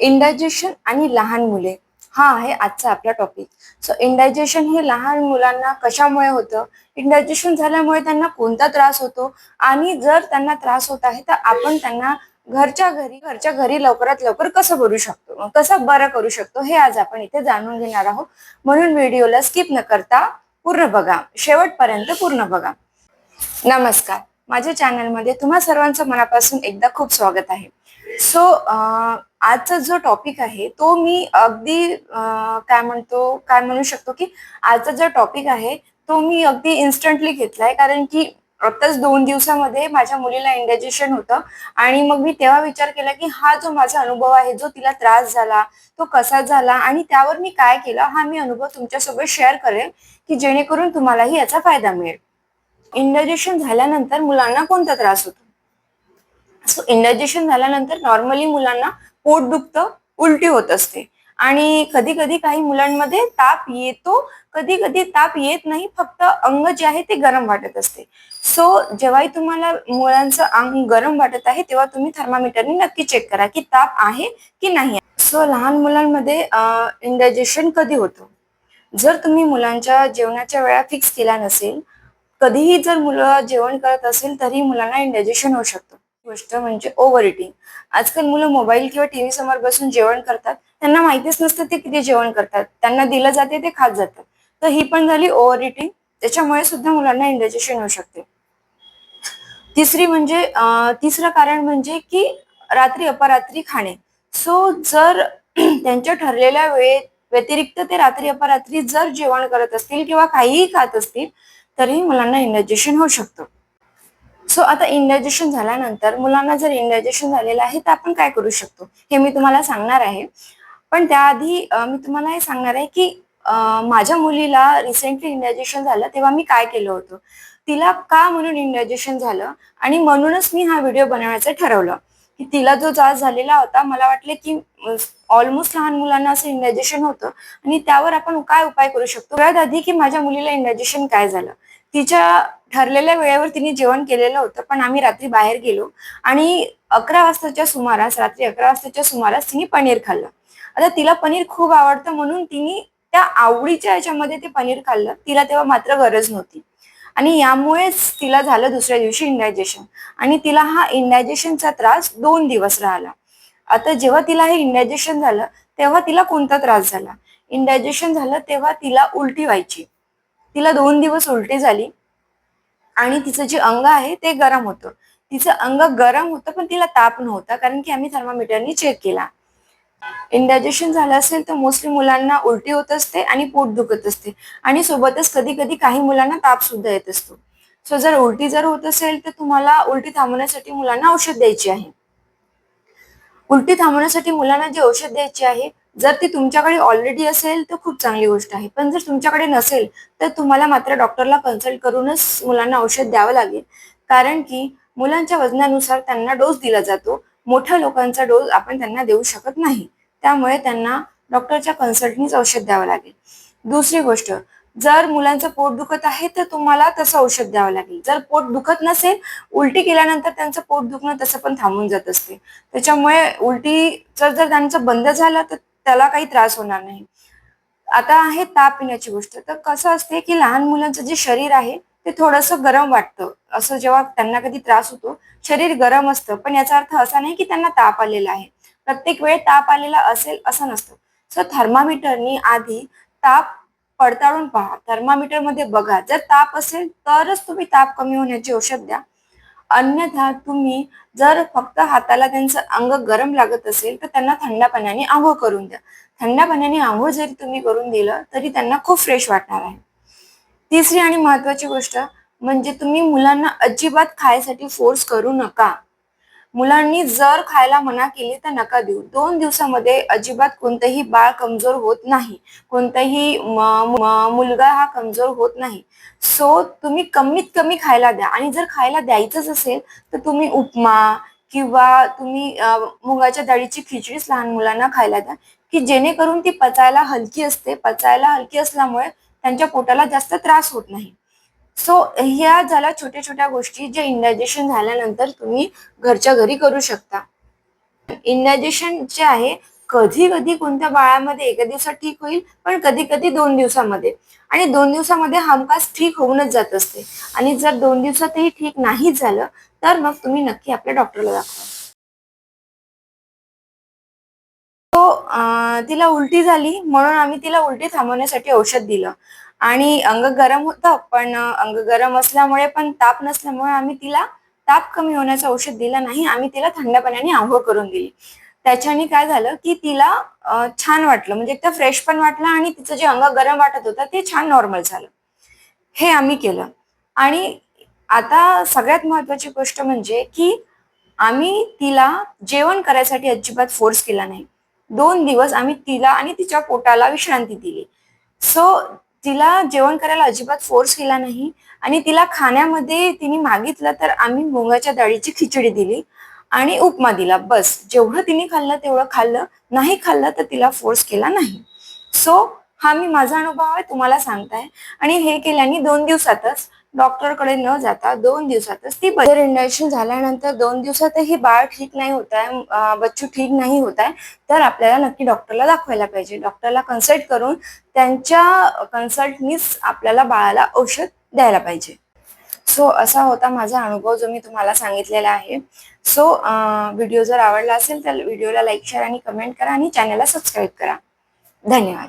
Indigestion आणि लहान मुले. हा आहे आजचा आपला टॉपिक सो इंडायजेशन हे लहान मुलांना कशामुळे होतं? इंडायजेशन झाल्यामुळे त्यांना कोणता त्रास होतो? आणि जर त्यांना त्रास होत आहे तर आपण त्यांना घरच्या घरी घरच्या घरी लवकरात लवकर कसं करू शकतो? कसं बरं करू शकतो? हे आज आपण इथे जाणून घेणार आहोत. म्हणून व्हिडिओला स्किप न करता पूर्ण बघा. शेवटपर्यंत पूर्ण बघा. नमस्कार. माझ्या चॅनलमध्ये तुम्हा सर्वांचं मनापासून एकदा खूप स्वागत आहे. सो आजचा जो टॉपिक आहे तो मी अगदी काय म्हणतो काय म्हणू शकतो की आजचा जो टॉपिक आहे तो मी अगदी इन्स्टंटली घेतलाय. कारण की आत्ताच दोन दिवसामध्ये माझ्या मुलीला इंडायजेशन होतं आणि मग मी तेव्हा विचार केला की हा जो माझा अनुभव आहे जो तिला त्रास झाला तो कसा झाला आणि त्यावर मी काय केलं हा मी अनुभव तुमच्यासोबत शेअर करेन की जेणेकरून तुम्हालाही याचा फायदा मिळेल. इंडायजेशन झाल्यानंतर मुलांना कोणता त्रास होतो? सो इंडायजेशन झाल्यानंतर नॉर्मली मुलांना पोट दुखतं उलटी होत असते. आणि कधी कधी काही मुलांमध्ये ताप येतो कधी कधी ताप येत नाही फक्त अंग जे आहे ते गरम वाटत असते. सो जेव्हाही तुम्हाला मुलांचं अंग गरम वाटत आहे तेव्हा तुम्ही थर्मामीटरने नक्की चेक करा की ताप आहे की नाही सो लहान मुलांमध्ये इंडायजेशन कधी होतं? जर तुम्ही मुलांच्या जेवणाच्या वेळा फिक्स केल्या नसेल कधीही जर मुलं जेवण करत असेल तरी मुलांना इंडायजेशन होऊ शकतं. गोष्ट म्हणजे ओव्हर इटिंग आजकाल मुलं मोबाईल किंवा टीव्ही समोर बसून जेवण करतात. त्यांना माहितीच नसतं ते किती जेवण करतात. त्यांना दिलं जाते ते खात जातात. तर ही पण झाली ओव्हर इटिंग त्याच्यामुळे सुद्धा मुलांना इंडायजेशन होऊ शकते. तिसरी म्हणजे तिसरं कारण म्हणजे की रात्री अपरात्री खाणे. सो जर त्यांच्या ठरलेल्या वेळेत व्यतिरिक्त ते रात्री अपरात्री जर जेवण करत असतील किंवा काहीही खात असतील तरीही मुलांना इंडायजेशन होऊ शकतं. सो आता इंडायजेशन झाल्यानंतर मुलांना जर इंडायजेशन झालेलं आहे तर आपण काय करू शकतो? हे मी तुम्हाला सांगणार आहे. पण त्याआधी मी तुम्हाला हे सांगणार आहे की माझ्या मुलीला रिसेंटली इंडायजेशन झालं तेव्हा मी काय केलं होतं? तिला का म्हणून इंडायजेशन झालं? आणि म्हणूनच मी हा व्हिडिओ बनवण्याचं ठरवलं. की तिला जो त्रास झालेला होता मला वाटले की ऑलमोस्ट लहान मुलांना असं इंडायजेशन होतं. आणि त्यावर आपण काय उपाय करू शकतो? सगळ्यात आधी की माझ्या मुलीला इंडायजेशन काय झालं? तिच्या ठरलेल्या वेळेवर तिने जेवण केलेलं होतं पण आम्ही रात्री बाहेर गेलो आणि अकरा वाजताच्या सुमारास रात्री अकरा वाजताच्या सुमारास तिने पनीर खाल्लं. आता तिला पनीर खूप आवडतं म्हणून तिने त्या आवडीच्या याच्यामध्ये ते पनीर खाल्लं. तिला तेव्हा मात्र गरज नव्हती. आणि यामुळेच तिला झालं दुसऱ्या दिवशी इंडायजेशन आणि तिला हा इंडायजेशनचा त्रास दोन दिवस राहिला. आता जेव्हा तिला हे इंडायजेशन झालं तेव्हा तिला कोणता त्रास झाला? इंडायजेशन झालं तेव्हा तिला उलटी व्हायची. तिला दोन दिवस उलटी झाली आणि तिचं जे अंग आहे ते गरम होतं. तिचं अंग गरम होतं पण तिला ताप नव्हता कारण की आम्ही थर्मामीटरनी चेक केला. इंडायजेशन झालं असेल तर मोस्टली मुलांना उलटी होत असते आणि पोट दुखत असते. आणि सोबतच कधी कधी काही मुलांना ताप सुद्धा येत असतो. सो जर उलटी जर होत असेल तर तुम्हाला उलटी थांबवण्यासाठी मुलांना औषध द्यायची आहे. उलटी थांबवण्यासाठी मुलांना जे औषध द्यायचे आहे जर ती तुमच्याकडे ऑलरेडी असेल तर खूप चांगली गोष्ट आहे. पण जर तुमच्याकडे नसेल तर तुम्हाला मात्र डॉक्टरला कन्सल्ट करूनच मुलांना औषध द्यावं लागेल. कारण की मुलांच्या वजनानुसार त्यांना डोस दिला जातो. मोठ्या लोकांचा डोस आपण त्यांना देऊ शकत नाही. त्यामुळे त्यांना डॉक्टरच्या कन्सल्टनीच औषध द्यावं लागेल. दुसरी गोष्ट जर मुलांचं पोट दुखत आहे तर तुम्हाला तसं औषध द्यावं लागेल. जर पोट दुखत नसेल उलटी केल्यानंतर त्यांचं पोट दुखणं तसं पण थांबून जात असते. त्याच्यामुळे उलटीचं जर त्यांचं बंद झालं तर त्याला काही त्रास होणार नाही. आता आहे ताप येण्याची गोष्ट. तर कसं असते की लहान मुलांचं जे शरीर आहे ते थोडंसं गरम वाटतं. असं जेव्हा त्यांना कधी त्रास होतो शरीर गरम असतं. पण याचा अर्थ असा नाही की त्यांना ताप आलेला आहे. प्रत्येक वेळ ताप आलेला असेल असं नसतं. सो थर्मामीटरनी आधी ताप पडताळून पहा. थर्मामीटरमध्ये बघा. जर ताप असेल तरच तुम्ही ताप कमी होण्याची औषध द्या. अन्यथा तुम्ही जर फक्त हाताला त्यांचं अंग गरम लागत असेल तर त्यांना थंड पाण्याने आंघोळ करून द्या. थंड पाण्याने आंघोळ जरी तुम्ही करून दिलं तरी त्यांना खूप फ्रेश वाटणार आहे. तिसरी आणि महत्वाची गोष्ट म्हणजे तुम्ही मुलांना अजिबात खायसाठी फोर्स करू नका. मुलांनी जर खायला मना केली तर नका देऊ. दोन दिवसामध्ये अजिबात कोणतंही बाळ कमजोर होत नाही. कोणताही मुलगा हा कमजोर होत नाही. सो तुम्ही कमीत कमी खायला द्या. आणि जर खायला द्यायचंच असेल तर तुम्ही उपमा किंवा तुम्ही मुगाच्या डाळीची खिचडीच लहान मुलांना खायला द्या. की जेणेकरून ती पचायला हलकी असते. पचायला हलकी असल्यामुळे त्यांच्या पोटाला जास्त त्रास होत नाही. सो ह्या झाल्या छोट्या छोट्या गोष्टी जे इंडायजेशन झाल्यानंतर तुम्ही घरच्या घरी करू शकता. इंडायजेशन जे आहे कधी कधी कोणत्या बाळामध्ये एका दिवसात ठीक होईल पण कधी कधी दोन दिवसामध्ये. आणि दोन दिवसामध्ये हमखास ठीक होऊनच जात असते. आणि जर दोन दिवसातही ठीक नाही झालं तर मग तुम्ही नक्की आपल्या डॉक्टरला दाखवा. तिला उलटी झाली. म्हणून आम्ही तिला उलटी थांबवण्यासाठी औषध दिलं. आणि अंग गरम होतं पण अंग गरम असल्यामुळे पण ताप नसल्यामुळे आम्ही तिला ताप कमी होण्याचं औषध दिलं नाही. आम्ही तिला थंड पाण्याने आंघोळ करून दिली. त्याच्याने काय झालं की तिला छान वाटलं. म्हणजे एकदा फ्रेश पण वाटलं आणि तिचं जे अंग गरम वाटत होतं ते छान नॉर्मल झालं. हे आम्ही केलं. आणि आता सगळ्यात महत्वाची गोष्ट म्हणजे की आम्ही तिला जेवण करायसाठी अजिबात फोर्स केला नाही. दोन दिवस आम्ही तिला आणि तिच्या पोटाला विश्रांती दिली. सो तिला जेवण करायला अजिबात फोर्स केला नाही. आणि तिला खाण्यामध्ये तिने मागितलं तर आम्ही मुगाच्या डाळीची खिचडी दिली आणि उपमा दिला. बस. जेवढं तिने खाल्लं तेवढं खाल्लं. नाही खाल्लं तर तिला फोर्स केला नाही. सो हा मी माझा अनुभव आहे तुम्हाला सांगताय. आणि हे केल्याने दोन दिवसातच डॉक्टरकडे न जाता दोन दिवसातच ती जर इंडक्शन झाल्यानंतर दोन दिवसातही बाळ ठीक नाही होत आहे बच्चू ठीक नाही होत आहे तर आपल्याला नक्की डॉक्टरला दाखवायला पाहिजे. डॉक्टरला कन्सल्ट करून त्यांच्या कन्सल्टनीच आपल्याला बाळाला औषध द्यायला पाहिजे. सो असा होता माझा अनुभव जो मी तुम्हाला सांगितलेला आहे. सो व्हिडिओ जर आवडला असेल तर व्हिडिओला लाईक शेअर आणि कमेंट करा आणि चॅनलला सबस्क्राईब करा. धन्यवाद.